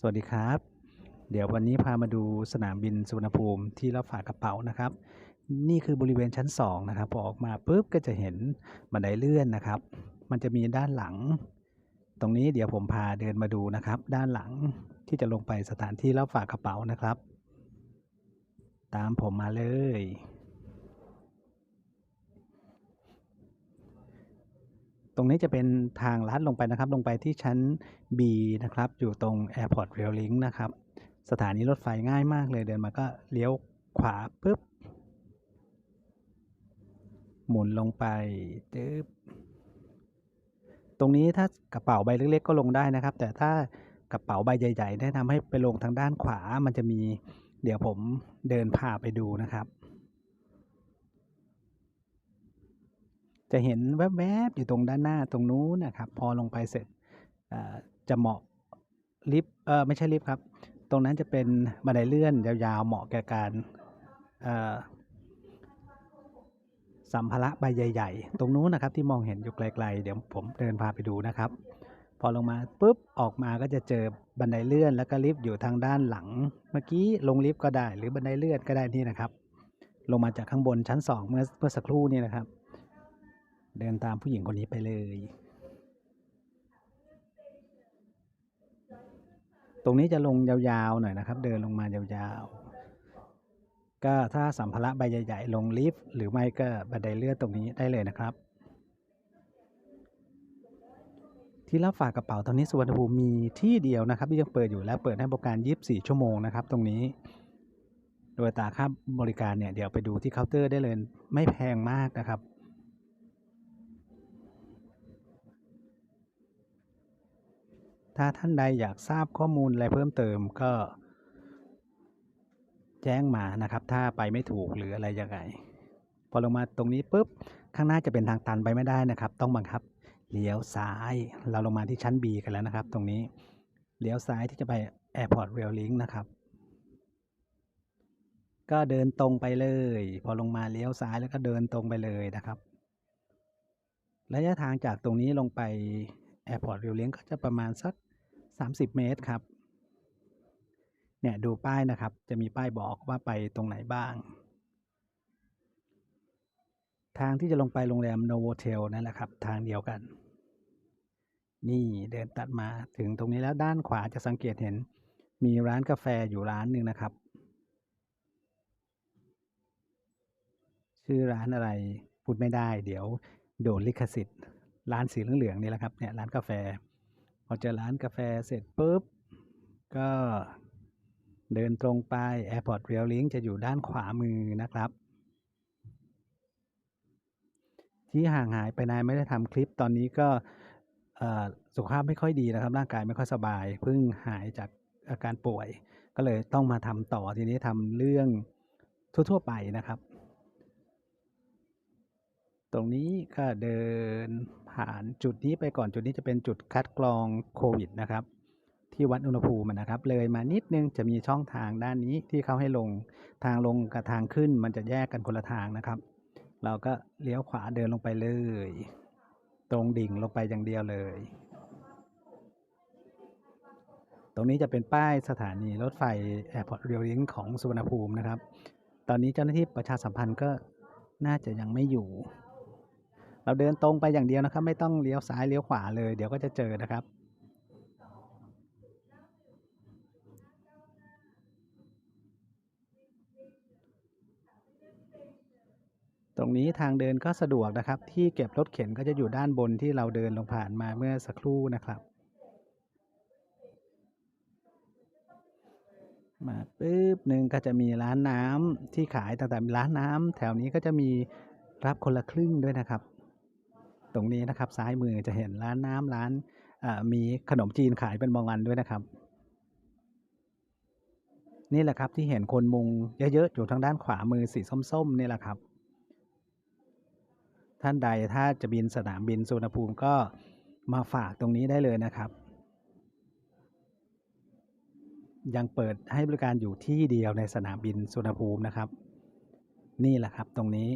สวัสดีครับ เดี๋ยววันนี้พามาดูสนามบินสุวรรณภูมิที่รับฝากกระเป๋านะครับ นี่คือบริเวณชั้น 2 นะครับ พอออกมาปุ๊บก็จะเห็นบันไดเลื่อนนะครับ มันจะมีด้านหลัง ตรงนี้เดี๋ยวผมพาเดินมาดูนะครับ ด้านหลังที่จะลงไปสถานที่รับฝากกระเป๋านะครับ ตามผมมาเลย ตรงนี้จะเป็นทางลัดลงไปนะครับ ลงไปที่ชั้น B นะครับ อยู่ตรง Airport Rail Link นะครับ สถานีรถไฟง่ายมากเลยเดินมาก็เลี้ยวขวาปุ๊บ หมุนลงไปจึ๊บตรงนี้ถ้ากระเป๋าใบเล็กๆ ก็ลงได้นะครับ แต่ถ้ากระเป๋าใบใหญ่ๆแนะนำให้ไปลงทางด้านขวามันจะมี เดี๋ยวผมเดินพาไปดูนะครับ จะเห็นแวบๆอยู่ตรงด้านหน้าตรงนู้นนะครับ พอลงไปเสร็จจะเหมาะลิฟต์เออไม่ใช่ลิฟต์ครับ ตรงนั้นจะเป็นบันไดเลื่อนยาวๆ เหมาะแก่การสัมภาระใบใหญ่ ๆ ตรงนู้นนะครับที่มองเห็นอยู่ไกลๆ เดี๋ยวผมเดินพาไปดูนะครับ พอลงมาปุ๊บออกมาก็จะเจอบันไดเลื่อนแล้วก็ลิฟต์อยู่ทางด้านหลัง เมื่อกี้ลงลิฟต์ก็ได้ หรือบันไดเลื่อนก็ได้นี่นะครับ ลงมาจากข้างบนชั้นสองเมื่อเมื่อสักครู่นี่นะครับ เดินตามผู้หญิงคนนี้ไปเลย ตรงนี้จะลงยาวๆหน่อยนะครับ เดินลงมายาวๆ ก็ถ้าสัมภาระใบใหญ่ๆ ลงลิฟต์หรือไม่ก็บันไดเลื่อนตรงนี้ได้เลยนะครับ ที่รับฝากกระเป๋าตอนนี้สุวรรณภูมิมีที่เดียวนะครับ ที่ยังเปิดอยู่และเปิดให้บริการ 24 ชั่วโมงนะครับ ตรงนี้โดยตาค่าบริการเนี่ยเดี๋ยวไปดูที่เคาน์เตอร์ได้เลยไม่แพงมากนะครับ ถ้าท่านใดอยากทราบข้อมูลอะไรเพิ่มเติมก็ แจ้งมานะครับ ถ้าไปไม่ถูกหรืออะไรยังไงพอลงมาตรงนี้ปุ๊บข้างหน้าจะเป็นทางตันไปไม่ได้นะครับ ต้องบังคับเลี้ยวซ้าย เราลงมาที่ชั้น B กันแล้วนะครับ ตรงนี้เลี้ยวซ้ายที่จะไป Airport Rail Link นะครับ ก็เดินตรงไปเลย พอลงมาเลี้ยวซ้ายแล้วก็เดินตรงไปเลยนะครับระยะทางจากตรงนี้ลงไป Airport Rail Link ก็จะประมาณสัก 30 เมตรครับ เนี่ยดูป้ายนะครับ จะมีป้ายบอกว่าไปตรงไหนบ้าง ทางที่จะลงไปโรงแรมโนโวเทลนั่นแหละครับ ทางเดียวกัน นี่เดินตัดมาถึงตรงนี้แล้วด้านขวาจะสังเกตเห็น มีร้านกาแฟอยู่ร้านหนึ่งนะครับ ชื่อร้านอะไรพูดไม่ได้ เดี๋ยวโดนลิขสิทธิ์ ร้านสีเหลืองๆนี่แหละครับเนี่ยร้านกาแฟ พอเจอร้านกาแฟเสร็จปุ๊บ ก็เดินตรงไป Airport Rail Link จะอยู่ด้านขวามือนะครับ ที่ห่างหายไปนานไม่ได้ทำคลิปตอนนี้ก็สุขภาพไม่ค่อยดีนะครับ ร่างกายไม่ค่อยสบาย เพิ่งหายจากอาการป่วย ก็เลยต้องมาทำต่อทีนี้ทำเรื่องทั่วๆไปนะครับ ตรงนี้ก็เดิน ผ่านจุดนี้ไปก่อนจุดนี้จะเป็นจุดคัดกรองโควิดนะครับ ที่วัดอุณหภูมินะครับ เลยมานิดนึงจะมีช่องทางด้านนี้ที่เขาให้ลงทางลงกับทางขึ้นมันจะแยกกันคนละทางนะครับ เราก็เลี้ยวขวาเดินลงไปเลย ตรงดิ่งลงไปอย่างเดียวเลย ตรงนี้จะเป็นป้ายสถานีรถไฟ Airport Rail Link ของสุวรรณภูมินะครับ ตอนนี้เจ้าหน้าที่ประชาสัมพันธ์ก็น่าจะยังไม่อยู่ เราเดินตรงไปอย่างเดียวนะครับ ไม่ต้องเลี้ยวซ้ายเลี้ยวขวาเลย เดี๋ยวก็จะเจอนะครับ ตรงนี้ทางเดินก็สะดวกนะครับ ที่เก็บรถเข็นก็จะอยู่ด้านบนที่เราเดินลงผ่านมาเมื่อสักครู่นะครับ มาปุ๊บหนึ่งก็จะมีร้านน้ำที่ขายต่างๆร้านน้ำแถวนี้ก็จะมีรับคนละครึ่งด้วยนะครับ ตรงนี้นะครับ ซ้ายมือจะเห็นร้านน้ำร้านมีขนมจีนขายเป็นบางวันด้วยนะครับ นี่แหละครับที่เห็นคนมุงเยอะๆอยู่ทางด้านขวามือสีส้มๆนี่แหละครับ ท่านใดถ้าจะบินสนามบินสุวรรณภูมิก็มาฝากตรงนี้ได้เลยนะครับ ยังเปิดให้บริการอยู่ที่เดียวในสนามบินสุวรรณภูมินะครับ นี่แหละครับตรงนี้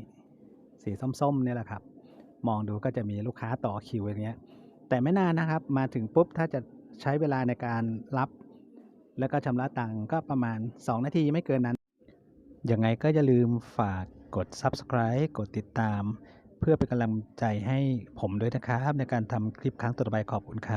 สีส้มๆนี่แหละครับ มองดูก็จะมีลูกค้าต่อคิวอย่างเงี้ย แต่ไม่นานนะครับ มาถึงปุ๊บถ้าจะใช้เวลาในการรับ แล้วก็ชำระตังค์ก็ประมาณ 2 นาทีไม่เกินนั้น ยังไงก็อย่าลืมฝากกด Subscribe กดติดตาม เพื่อเป็นกำลังใจให้ผมด้วยนะครับ ในการทำคลิปครั้งต่อไปขอบคุณครับ